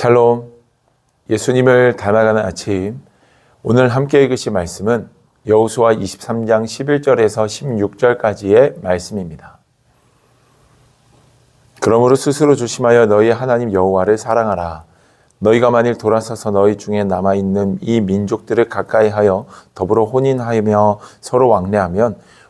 샬롬. 예수님을 닮아가는 아침. 오늘 함께 읽으실 말씀은 여호수아 23장 11절에서 16절까지의 말씀입니다. 그러므로 스스로 조심하여 너희 하나님 여호와를 사랑하라. 너희가 만일 돌아서서 너희 중에 남아 있는 이 민족들을 가까이하여 더불어 혼인하며 서로 왕래하면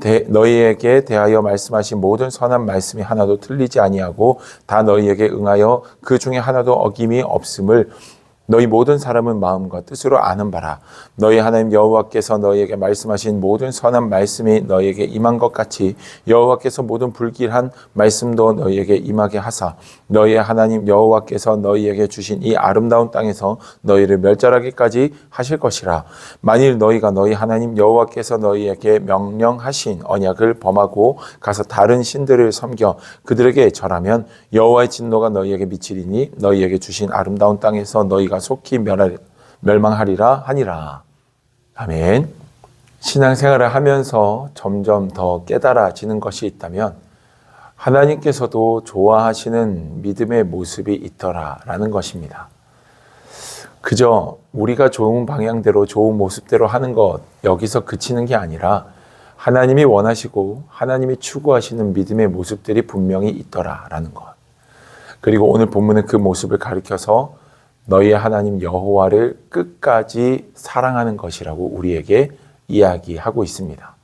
대, 너희에게 대하여 말씀하신 모든 선한 말씀이 하나도 틀리지 아니하고 다 너희에게 응하여 그 중에 하나도 어김이 없음을 너희 모든 사람은 마음과 뜻으로 아는 바라. 너희 하나님 여호와께서 너희에게 말씀하신 모든 선한 말씀이 너희에게 임한 것 같이 여호와께서 모든 불길한 말씀도 너희에게 임하게 하사 너희의 하나님 여호와께서 너희에게 주신 이 아름다운 땅에서 너희를 멸절하기까지 하실 것이라. 만일 너희가 너희 하나님 여호와께서 너희에게 명령하신 언약을 범하고 가서 다른 신들을 섬겨 그들에게 절하면 여호와의 진노가 너희에게 미치리니 너희에게 주신 아름다운 땅에서 너희가 속히 멸할, 멸망하리라 하니라. 아멘. 신앙생활을 하면서 점점 더 깨달아지는 것이 있다면 하나님께서도 좋아하시는 믿음의 모습이 있더라라는 것입니다. 그저 우리가 좋은 방향대로 좋은 모습대로 하는 것 여기서 그치는 게 아니라 하나님이 원하시고 하나님이 추구하시는 믿음의 모습들이 분명히 있더라라는 것. 그리고 오늘 본문은 그 모습을 가리켜서 너희의 하나님 여호와를 끝까지 사랑하는 것이라고 우리에게 이야기하고 있습니다.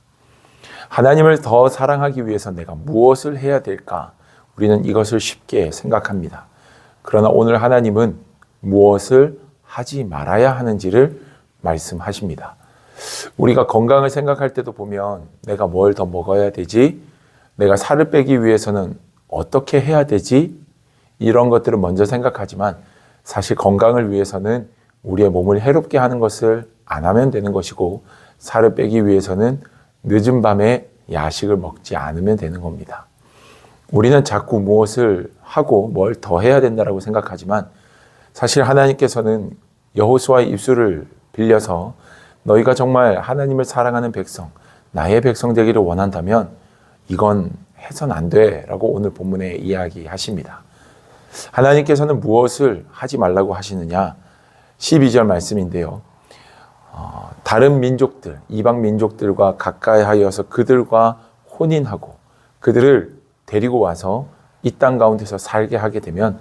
하나님을 더 사랑하기 위해서 내가 무엇을 해야 될까? 우리는 이것을 쉽게 생각합니다. 그러나 오늘 하나님은 무엇을 하지 말아야 하는지를 말씀하십니다. 우리가 건강을 생각할 때도 보면 내가 뭘 더 먹어야 되지? 내가 살을 빼기 위해서는 어떻게 해야 되지? 이런 것들을 먼저 생각하지만 사실 건강을 위해서는 우리의 몸을 해롭게 하는 것을 안 하면 되는 것이고 살을 빼기 위해서는 늦은 밤에 야식을 먹지 않으면 되는 겁니다. 우리는 자꾸 무엇을 하고 뭘 더 해야 된다라고 생각하지만 사실 하나님께서는 여호수아의 입술을 빌려서 너희가 정말 하나님을 사랑하는 백성, 나의 백성 되기를 원한다면 이건 해선 안 돼라고 오늘 본문에 이야기하십니다. 하나님께서는 무엇을 하지 말라고 하시느냐? 12절 말씀인데요. 어, 다른 민족들, 이방 민족들과 가까이 하여서 그들과 혼인하고 그들을 데리고 와서 이 땅 가운데서 살게 하게 되면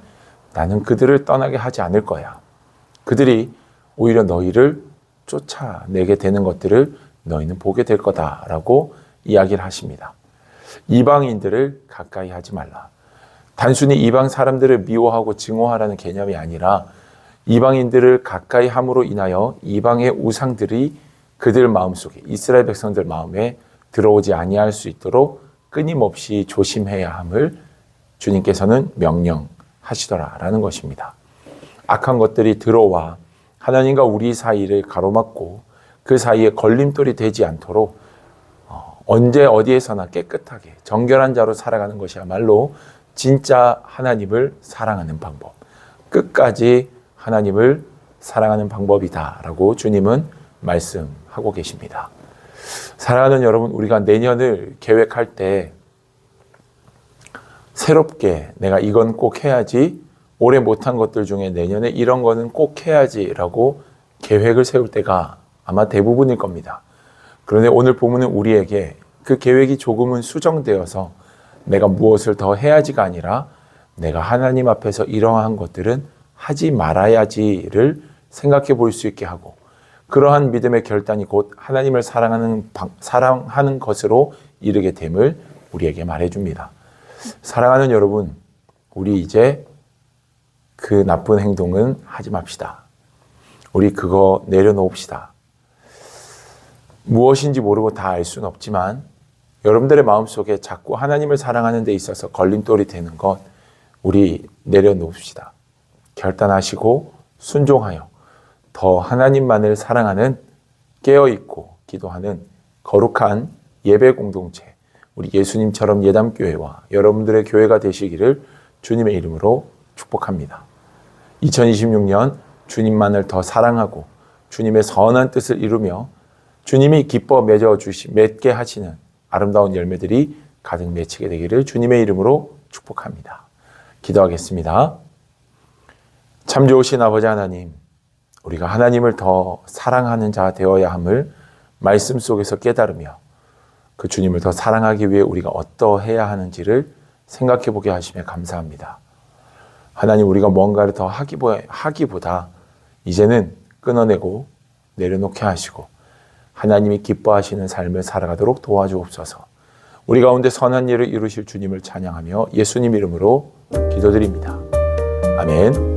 나는 그들을 떠나게 하지 않을 거야. 그들이 오히려 너희를 쫓아내게 되는 것들을 너희는 보게 될 거다라고 이야기를 하십니다. 이방인들을 가까이 하지 말라. 단순히 이방 사람들을 미워하고 증오하라는 개념이 아니라 이방인들을 가까이 함으로 인하여 이방의 우상들이 그들 마음속에 이스라엘 백성들 마음에 들어오지 아니할 수 있도록 끊임없이 조심해야 함을 주님께서는 명령하시더라라는 것입니다. 악한 것들이 들어와 하나님과 우리 사이를 가로막고 그 사이에 걸림돌이 되지 않도록 어, 언제 어디에서나 깨끗하게 정결한 자로 살아가는 것이야말로 진짜 하나님을 사랑하는 방법. 끝까지 하나님을 사랑하는 방법이다라고 주님은 말씀하고 계십니다. 사랑하는 여러분, 우리가 내년을 계획할 때 새롭게 내가 이건 꼭 해야지 올해 못한 것들 중에 내년에 이런 거는 꼭 해야지라고 계획을 세울 때가 아마 대부분일 겁니다. 그런데 오늘 보면은 우리에게 그 계획이 조금은 수정되어서 내가 무엇을 더 해야지가 아니라 내가 하나님 앞에서 이러한 것들은 하지 말아야지를 생각해 볼 수 있게 하고 그러한 믿음의 결단이 곧 하나님을 사랑하는 사랑하는 것으로 이르게 됨을 우리에게 말해 줍니다. 사랑하는 여러분, 우리 이제 그 나쁜 행동은 하지 맙시다. 우리 그거 내려놓읍시다. 무엇인지 모르고 다 알 수는 없지만 여러분들의 마음속에 자꾸 하나님을 사랑하는 데 있어서 걸림돌이 되는 것 우리 내려놓읍시다. 결단하시고 순종하여 더 하나님만을 사랑하는 깨어있고 기도하는 거룩한 예배 공동체, 우리 예수님처럼 예담교회와 여러분들의 교회가 되시기를 주님의 이름으로 축복합니다. 2026년 주님만을 더 사랑하고 주님의 선한 뜻을 이루며 주님이 기뻐 맺어 주시 맺게 하시는 아름다운 열매들이 가득 맺히게 되기를 주님의 이름으로 축복합니다. 기도하겠습니다. 참 좋으신 아버지 하나님, 우리가 하나님을 더 사랑하는 자 되어야 함을 말씀 속에서 깨달으며 그 주님을 더 사랑하기 위해 우리가 어떠해야 하는지를 생각해 보게 하시며 감사합니다. 하나님 우리가 뭔가를 더 하기보- 하기보다 이제는 끊어내고 내려놓게 하시고 하나님이 기뻐하시는 삶을 살아가도록 도와주옵소서. 우리 가운데 선한 일을 이루실 주님을 찬양하며 예수님 이름으로 기도드립니다. 아멘.